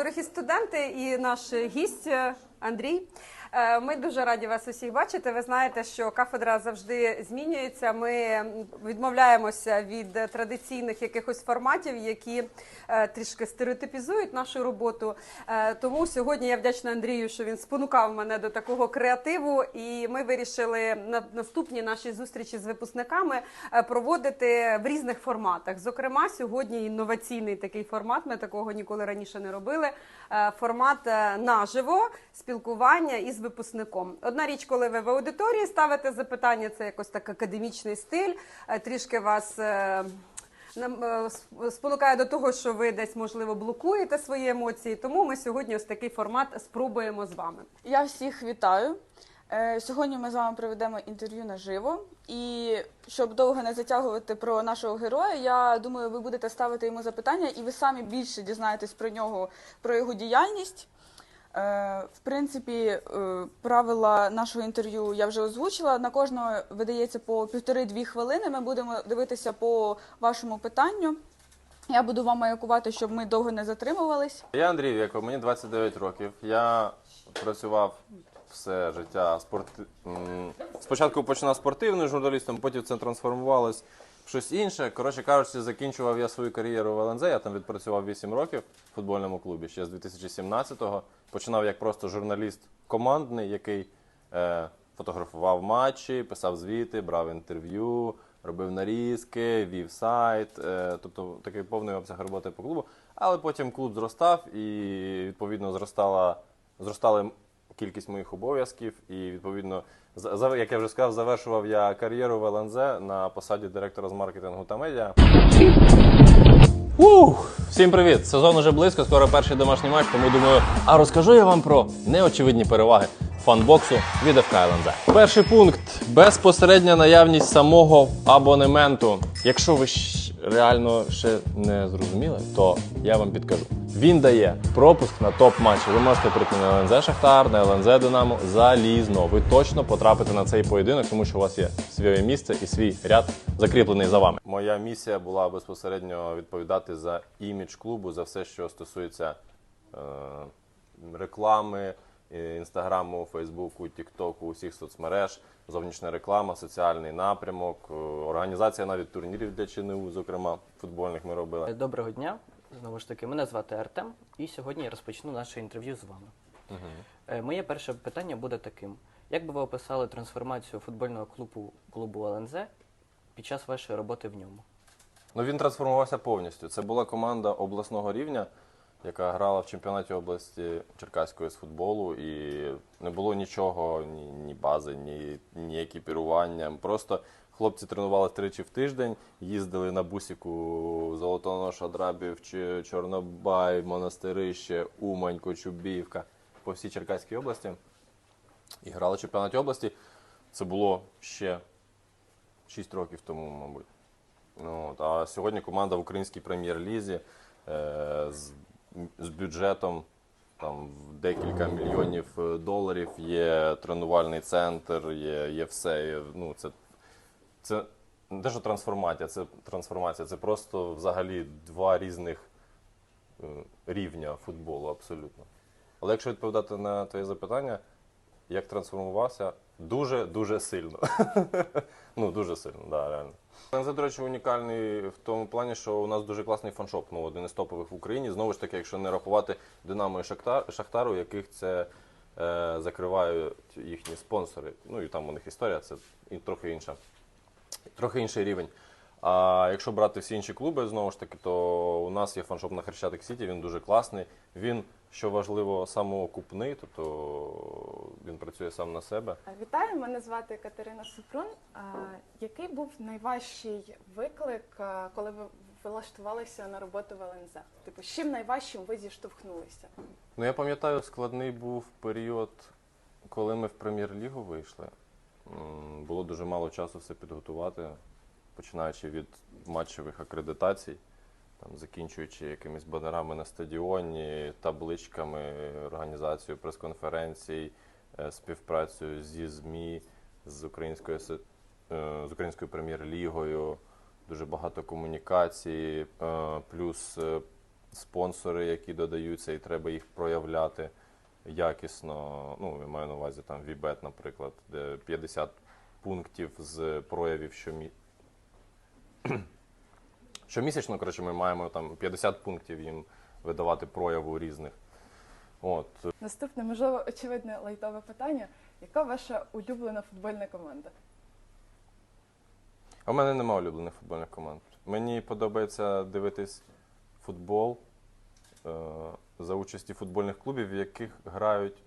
Дорогі студенти і наш гість Андрій. Е, Ми дуже раді вас усіх бачити. Ви знаєте, що кафедра завжди змінюється. Ми відмовляємося від традиційних якихось форматів, які е, трішки стереотипізують нашу роботу. Е, Тому сьогодні я вдячна Андрію, що він спонукав мене до такого креативу. І ми вирішили на наступні наші зустрічі з випускниками проводити в різних форматах. Зокрема, сьогодні інноваційний такий формат. Ми такого ніколи раніше не робили. Формат наживо спілкування із випускником. Одна річ, коли ви в аудиторії ставите запитання, це якось так академічний стиль, е, трішки вас. е, е, спонукає до того, що ви десь можливо блокуєте свої емоції. Тому ми сьогодні ось такий формат спробуємо з вами. Я всіх вітаю. Сьогодні ми з вами проведемо інтерв'ю наживо. І щоб довго не затягувати про нашого героя, я думаю, ви будете ставити йому запитання, і ви самі більше дізнаєтесь про нього, про його діяльність. Е, В принципі, е, правила нашого інтерв'ю я вже озвучила. На кожного видається по півтори-дві хвилини. Ми будемо дивитися по вашому питанню. Я буду вам маякувати, щоб ми довго не затримувались. Я Андрій Вєков, мені 29 років. Я працював все життя спорти... м, Спочатку починав спортивним журналістом, потім це трансформувалось щось інше. Коротше кажучи, закінчував я свою кар'єру в ЛНЗ. Я там відпрацював 8 років в футбольному клубі ще з 2017-го. Починав як просто журналіст командний, який е, фотографував матчі, писав звіти, брав інтерв'ю, робив нарізки, вів сайт, е, тобто такий повний обсяг роботи по клубу. Але потім клуб зростав і відповідно зростала, зростала кількість моїх обов'язків. І відповідно, як я вже сказав, завершував я кар'єру в ЛНЗ на посаді директора з маркетингу та медіа. Ух! Всім привіт! Сезон уже близько, скоро перший домашній матч, тому думаю, а розкажу я вам про неочевидні переваги фанбоксу від ФК ЛНЗ. Перший пункт безпосередня наявність самого абонементу. Якщо ви щ- реально ще не зрозуміли, то я вам підкажу. Він дає пропуск на топ-матчі. Ви можете прийти на ЛНЗ Шахтар, на ЛНЗ Динамо залізно. Ви точно потрапите на цей поєдинок, тому що у вас є своє місце і свій ряд закріплений за вами. Моя місія була безпосередньо відповідати за імідж клубу, за все, що стосується е, реклами, е, інстаграму, фейсбуку, тіктоку, усіх соцмереж, зовнішня реклама, соціальний напрямок, е, організація навіть турнірів для ЧНУ, зокрема футбольних ми робили. Доброго дня. Знову ж таки, мене звати Артем, і сьогодні я розпочну наше інтерв'ю з вами. Е, Моє перше питання буде таким: як би ви описали трансформацію футбольного клубу клубу ЛНЗ під час вашої роботи в ньому? Ну він трансформувався повністю. Це була команда обласного рівня, яка грала в чемпіонаті області Черкаської з футболу, і не було нічого, ні, ні бази, ні, ні екіпірування. Просто хлопці тренували тричі в тиждень, їздили на бусіку Золотоноша, Драбів, Чорнобай, Монастирище, Умань, Кочубіївка по всій Черкаській області. І грали в чемпіонаті області. Це було ще 6 років тому, мабуть. Ну, а сьогодні команда в українській прем'єр-лізі е, з бюджетом там, в декілька мільйонів е, доларів, є тренувальний центр, є, є все. Є, ну, це, це не те, що трансформація, це трансформація, це просто взагалі два різних е, рівня футболу абсолютно. Але якщо відповідати на твоє запитання, як трансформувався, дуже дуже сильно. ну, дуже сильно, да, реально. ЛНЗ, до речі, унікальний в тому плані, що у нас дуже класний фаншоп, ну, один із топових в Україні. Знову ж таки, якщо не рахувати Динамо і Шахтар, Шахтару, яких це е, закривають їхні спонсори. Ну і там у них історія, це і трохи інша. Трохи інший рівень. А якщо брати всі інші клуби, знову ж таки, то у нас є фаншоп на Хрещатик Сіті, він дуже класний. Він, що важливо, самоокупний, тобто він працює сам на себе. Вітаю, мене звати Катерина Супрун. Який був найважчий виклик, коли ви влаштувалися на роботу в ЛНЗ? Типу, з чим найважчим ви зіштовхнулися? Ну, я пам'ятаю, складний був період, коли ми в прем'єр-лігу вийшли. Було дуже мало часу все підготувати, починаючи від матчевих акредитацій, там, закінчуючи якимись банерами на стадіоні, табличками, організацією прес-конференцій, е, співпрацею зі ЗМІ, з українською, е, з українською прем'єр-лігою, дуже багато комунікацій, е, плюс спонсори, які додаються, і треба їх проявляти якісно. Ну, я маю на увазі там Вібет, наприклад, де 50 пунктів з проявів щомі... щомісячно. Коротше, ми маємо там 50 пунктів їм видавати прояву різних. От. Наступне, можливо, очевидне лайтове питання. Яка ваша улюблена футбольна команда? А в мене немає улюблених футбольних команд. Мені подобається дивитись футбол е, за участі футбольних клубів, в яких грають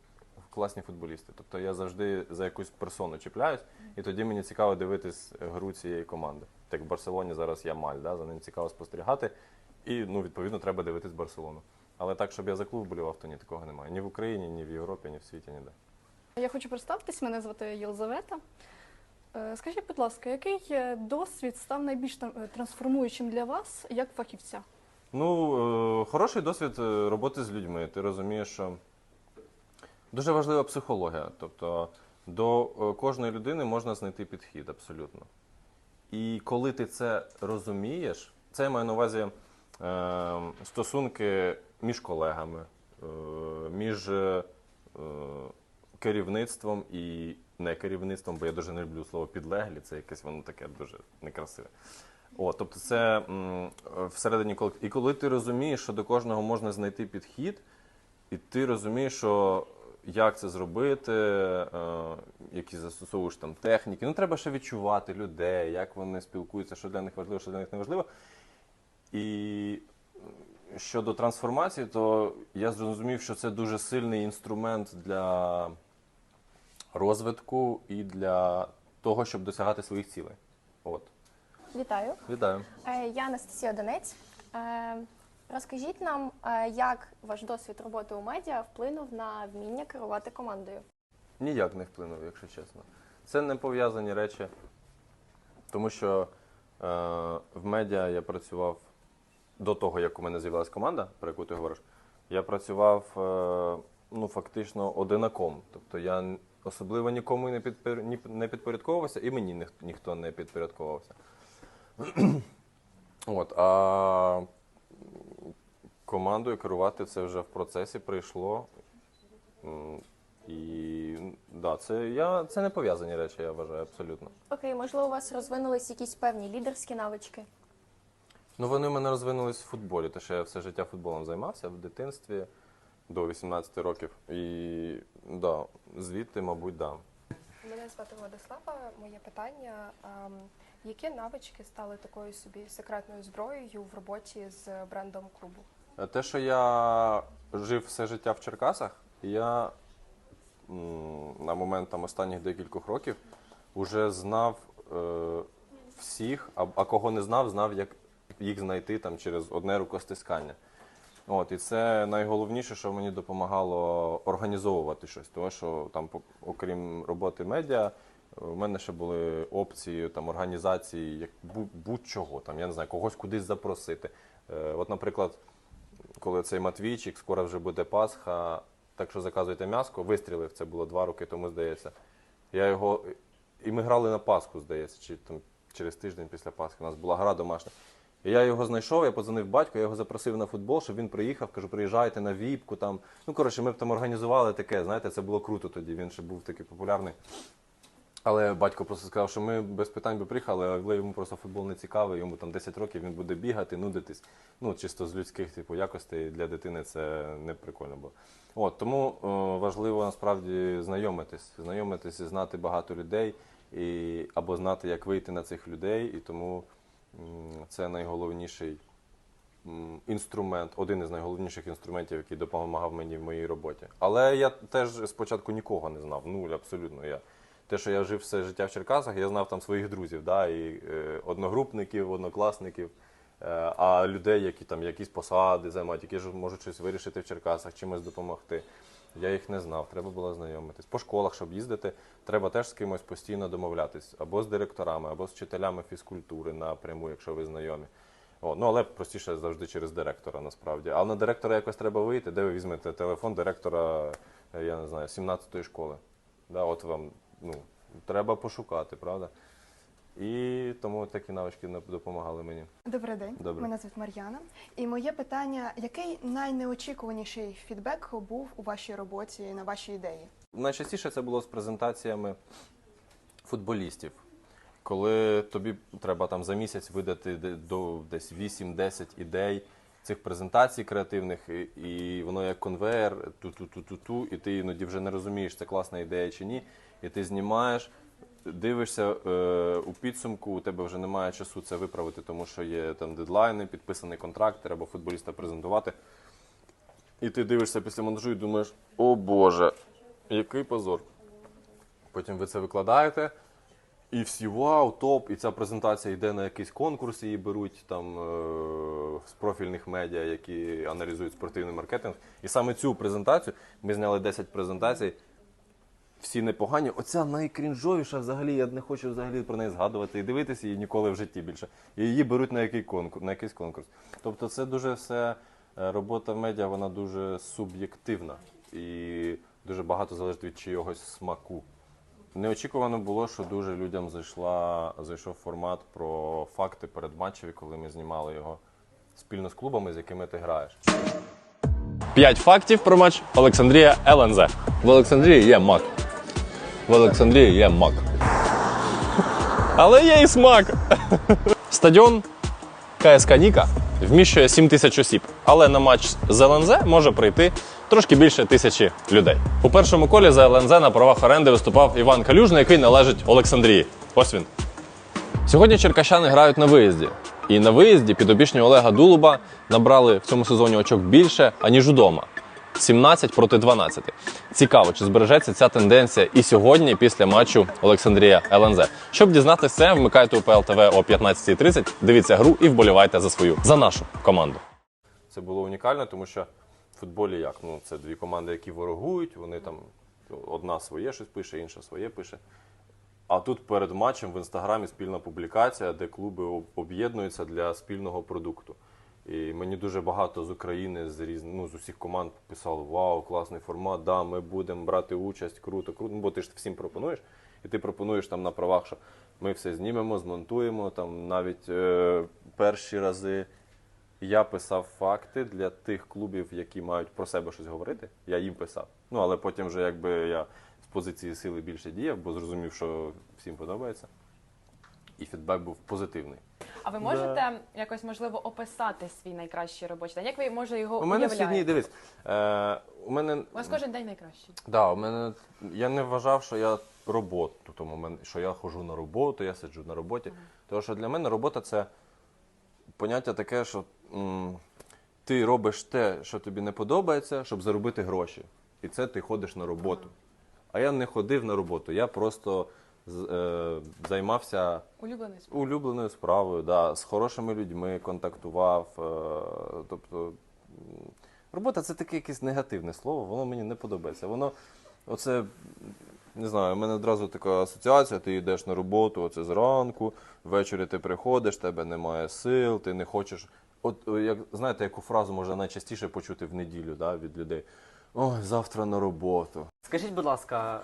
класні футболісти. Тобто я завжди за якусь персону чіпляюсь, і тоді мені цікаво дивитись гру цієї команди. Так в Барселоні зараз я маль, да, за ним цікаво спостерігати. І ну, відповідно треба дивитись Барселону. Але так, щоб я за клуб болівав, то ні, такого немає. Ні в Україні, ні в Європі, ні в світі, ніде. Я хочу представитись, мене звати Єлизавета. Е, Скажіть, будь ласка, який е, досвід став найбільш е, трансформуючим для вас як фахівця? Ну, хороший досвід роботи з людьми. Ти розумієш, що дуже важлива психологія. Тобто до кожної людини можна знайти підхід абсолютно. І коли ти це розумієш, це я маю на увазі е, стосунки між колегами, е, між е, керівництвом і не керівництвом, бо я дуже не люблю слово підлеглі, це якесь воно таке дуже некрасиве. О, тобто це м, всередині колективу. І коли ти розумієш, що до кожного можна знайти підхід, і ти розумієш, що як це зробити, е, які застосовуєш там техніки. Ну, треба ще відчувати людей, як вони спілкуються, що для них важливо, що для них не важливо. І щодо трансформації, то я зрозумів, що це дуже сильний інструмент для розвитку і для того, щоб досягати своїх цілей. От. Вітаю, Вітаю. Е, я Анастасія Донець. Е, Розкажіть нам, е, як ваш досвід роботи у медіа вплинув на вміння керувати командою? Ніяк не вплинув, якщо чесно. Це не пов'язані речі, тому що е, в медіа я працював до того, як у мене з'явилася команда, про яку ти говориш. Я працював е, ну, фактично одинаком. Тобто я особливо нікому не, підпор... ні- не підпорядковувався, і мені ніх- ніхто не підпорядковувався. От, а командою керувати це вже в процесі прийшло. І да, це, я, це не пов'язані речі, я вважаю, абсолютно. Окей, можливо, у вас розвинулись якісь певні лідерські навички? Ну, вони в мене розвинулись в футболі, тому що я все життя футболом займався в дитинстві до 18 років. І да, звідти, мабуть, да. Мене звати Владислава. Моє питання: ем, які навички стали такою собі секретною зброєю в роботі з брендом клубу? Те, що я жив все життя в Черкасах, я на момент там, останніх декількох років вже знав е, всіх, а, а кого не знав, знав, як їх знайти там, через одне рукостискання. От, і це найголовніше, що мені допомагало організовувати щось. Тому що там, окрім роботи медіа, у мене ще були опції там, організації як будь-чого, там, я не знаю, когось кудись запросити. Е, от, наприклад, коли цей Матвійчик, скоро вже буде Пасха, так що заказуйте м'яско, вистрілив, це було два роки тому, здається. Я його. І ми грали на Пасху, здається, чи там через тиждень після Пасхи. У нас була гра домашня. І я його знайшов, я подзвонив батьку, я його запросив на футбол, щоб він приїхав, кажу, приїжджайте на віпку там. Ну, коротше, ми б там організували таке, знаєте, це було круто тоді, він ще був такий популярний. Але батько просто сказав, що ми без питань би приїхали, але йому просто футбол не цікавий, йому там 10 років він буде бігати, нудитись. Ну, чисто з людських типу, якостей для дитини це не прикольно було. От, тому е, важливо насправді знайомитись, знайомитись і знати багато людей, і, або знати, як вийти на цих людей. І тому це найголовніший інструмент, один із найголовніших інструментів, який допомагав мені в моїй роботі. Але я теж спочатку нікого не знав. Нуль, абсолютно. Я те, що я жив все життя в Черкасах, я знав там своїх друзів, да, і е, одногрупників, однокласників, е, а людей, які там якісь посади займають, які ж можуть щось вирішити в Черкасах, чимось допомогти. Я їх не знав, треба було знайомитись. По школах, щоб їздити, треба теж з кимось постійно домовлятись, або з директорами, або з вчителями фізкультури напряму, якщо ви знайомі. О, ну але простіше завжди через директора, насправді. А на директора якось треба вийти, де ви візьмете телефон директора, е, я не знаю, 17-ї школи. Да, от вам ну, треба пошукати, правда? І тому такі навички допомагали мені. Добрий день, Добре. мене звуть Мар'яна. І моє питання: який найнеочікуваніший фідбек був у вашій роботі на ваші ідеї? Найчастіше це було з презентаціями футболістів. Коли тобі треба там за місяць видати до десь 8-10 ідей цих презентацій креативних, і, воно як конвейер, ту-ту-ту-ту-ту, і ти іноді вже не розумієш, це класна ідея чи ні. І ти знімаєш, дивишся е, у підсумку, у тебе вже немає часу це виправити, тому що є там дедлайни, підписаний контракт, треба футболіста презентувати. І ти дивишся після монтажу і думаєш, о Боже, який позор. Потім ви це викладаєте, і всі вау, топ, і ця презентація йде на якийсь конкурс, її беруть там е- з профільних медіа, які аналізують спортивний маркетинг. І саме цю презентацію ми зняли 10 презентацій. Всі непогані. Оця найкрінжовіша взагалі, я не хочу взагалі про неї згадувати і дивитися її ніколи в житті більше. І її беруть на, який конкурс, на якийсь конкурс. Тобто це дуже все, е, робота медіа, вона дуже суб'єктивна і дуже багато залежить від чийогось смаку. Неочікувано було, що дуже людям зайшла, зайшов формат про факти передматчеві, коли ми знімали його спільно з клубами, з якими ти граєш. П'ять фактів про матч Олександрія ЛНЗ. В Олександрії є мак. В Олександрії є мак. Але є і смак. Стадіон КСК Ніка вміщує 7 тисяч осіб, але на матч з ЛНЗ може прийти трошки більше тисячі людей. У першому колі за ЛНЗ на правах оренди виступав Іван Калюжний, який належить Олександрії. Ось він. Сьогодні черкащани грають на виїзді. І на виїзді підопічні Олега Дулуба набрали в цьому сезоні очок більше, аніж удома. 17 проти 12. Цікаво, чи збережеться ця тенденція і сьогодні після матчу Олександрія ЛНЗ. Щоб дізнатися це, вмикайте УПЛ ТВ о 15.30, дивіться гру і вболівайте за свою за нашу команду. Це було унікально, тому що футболі як? Ну, це дві команди, які ворогують, вони там одна своє щось пише, інша своє пише. А тут перед матчем в інстаграмі спільна публікація, де клуби об'єднуються для спільного продукту. І мені дуже багато з України, з різ... ну, з усіх команд писали: Вау, класний формат, да, ми будемо брати участь, круто, круто. Ну, бо ти ж всім пропонуєш, і ти пропонуєш там на правах, що ми все знімемо, змонтуємо. Там навіть е, перші рази я писав факти для тих клубів, які мають про себе щось говорити. Я їм писав. Ну але потім вже якби я з позиції сили більше діяв, бо зрозумів, що всім подобається. І фідбек був позитивний. А ви можете якось можливо описати свій найкращий робочий день? Як ви може його У мене всі дні, дивись, е, у мене У вас кожен день найкращий. Да, у мене я не вважав, що я роботу, тому що я ходжу на роботу, я сиджу на роботі. Тому що для мене робота це поняття таке, що м, ти робиш те, що тобі не подобається, щоб заробити гроші. І це ти ходиш на роботу. А я не ходив на роботу, я просто з- е, займався Улюблений спорт. улюбленою справою, да, з хорошими людьми контактував. Е, тобто, м, робота це таке якесь негативне слово, воно мені не подобається. Воно, оце, не знаю, у мене одразу така асоціація, ти йдеш на роботу, оце зранку, ввечері ти приходиш, тебе немає сил, ти не хочеш. От як знаєте, яку фразу можна найчастіше почути в неділю да, від людей. Ой, завтра на роботу. Скажіть, будь ласка,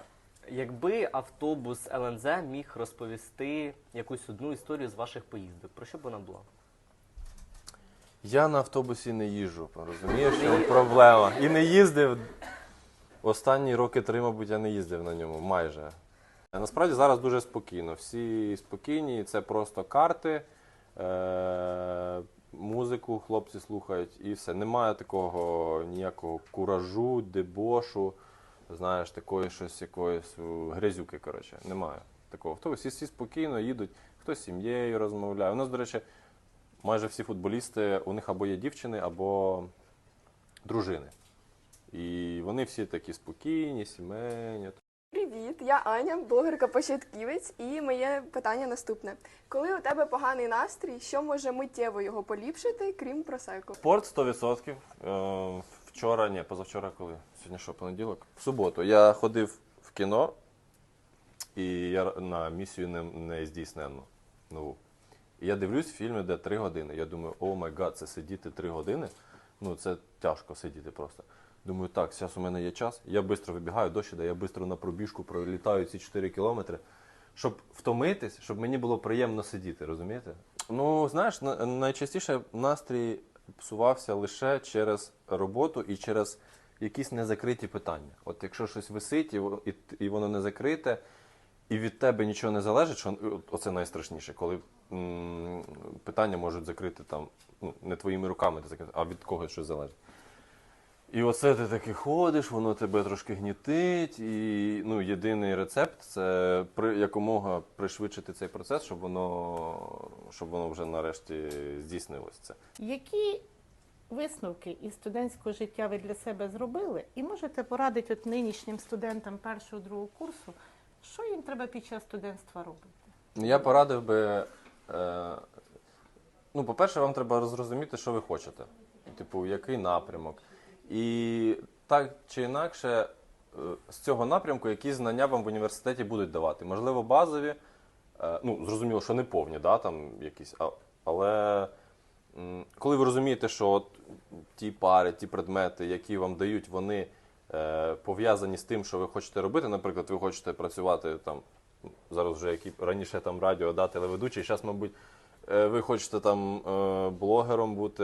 якби автобус ЛНЗ міг розповісти якусь одну історію з ваших поїздок, про що б вона була? Я на автобусі не їжджу, розумієш, чому проблема. І не їздив. Останні роки три, мабуть, я не їздив на ньому майже. Насправді зараз дуже спокійно. Всі спокійні, це просто карти, е- музику хлопці слухають і все. Немає такого ніякого куражу, дебошу, знаєш, такої щось якоїсь грязюки, коротше. Немає такого. Хто всі, всі спокійно їдуть, хтось з сім'єю розмовляє. У нас, до речі, майже всі футболісти, у них або є дівчини, або дружини. І вони всі такі спокійні, сімейні. Привіт, я Аня, блогерка початківець, і моє питання наступне: коли у тебе поганий настрій, що може миттєво його поліпшити, крім просеку? Спорт 100%. Е, Вчора, ні, позавчора коли? Сьогодні що, понеділок? В суботу я ходив в кіно, і я на місію не, не здійсненну нову. І я дивлюсь фільм, де 3 години. Я думаю, о май гад, це сидіти 3 години. Ну, це тяжко сидіти просто. Думаю, так, зараз у мене є час. Я швидко вибігаю, дощ іде, я швидко на пробіжку пролітаю ці 4 кілометри. щоб втомитись, щоб мені було приємно сидіти, розумієте? Ну, знаєш, найчастіше настрій псувався лише через роботу і через якісь незакриті питання. От якщо щось висить і, воно не закрите, і від тебе нічого не залежить, що оце найстрашніше, коли м, питання можуть закрити там ну, не твоїми руками, а від когось щось залежить. І оце ти таки ходиш, воно тебе трошки гнітить, і ну, єдиний рецепт це при якомога пришвидшити цей процес, щоб воно, щоб воно вже нарешті здійснилось це. Які висновки із студентського життя ви для себе зробили? І можете порадити от нинішнім студентам першого другого курсу, що їм треба під час студентства робити? Я порадив би. Е, ну, по-перше, вам треба зрозуміти, що ви хочете. Типу, який напрямок. І так чи інакше, е, з цього напрямку якісь знання вам в університеті будуть давати. Можливо, базові, е, ну, зрозуміло, що не повні, да, там якісь, але коли ви розумієте, що от ті пари, ті предмети, які вам дають, вони е, пов'язані з тим, що ви хочете робити. Наприклад, ви хочете працювати там зараз вже які раніше там радіо, да, телеведучий, зараз, мабуть, ви хочете там е, блогером бути,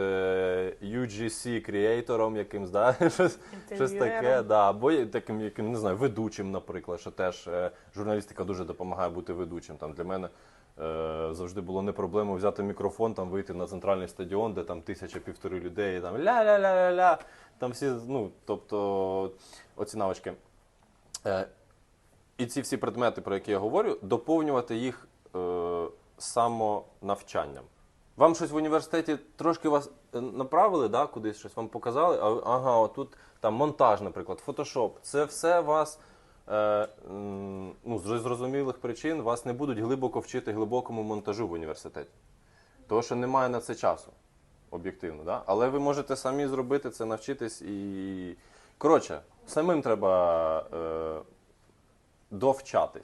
UGC креатором якимсь, да? щось, щось таке, да. або таким, яким, не знаю, ведучим, наприклад, що теж е, журналістика дуже допомагає бути ведучим. Там для мене е, завжди було не проблемою взяти мікрофон, там вийти на центральний стадіон, де там тисяча півтори людей, і там ля-ля-ля-ля-ля. Там всі, ну, тобто, оці навички. Е, і ці всі предмети, про які я говорю, доповнювати їх е, самонавчанням. Вам щось в університеті трошки вас е, направили, да, кудись щось вам показали, а ага, отут там монтаж, наприклад, фотошоп. Це все вас е, ну, з зрозумілих причин вас не будуть глибоко вчити глибокому монтажу в університеті. Тому що немає на це часу, об'єктивно. Да? Але ви можете самі зробити це, навчитись і. Коротше, самим треба е, довчатись.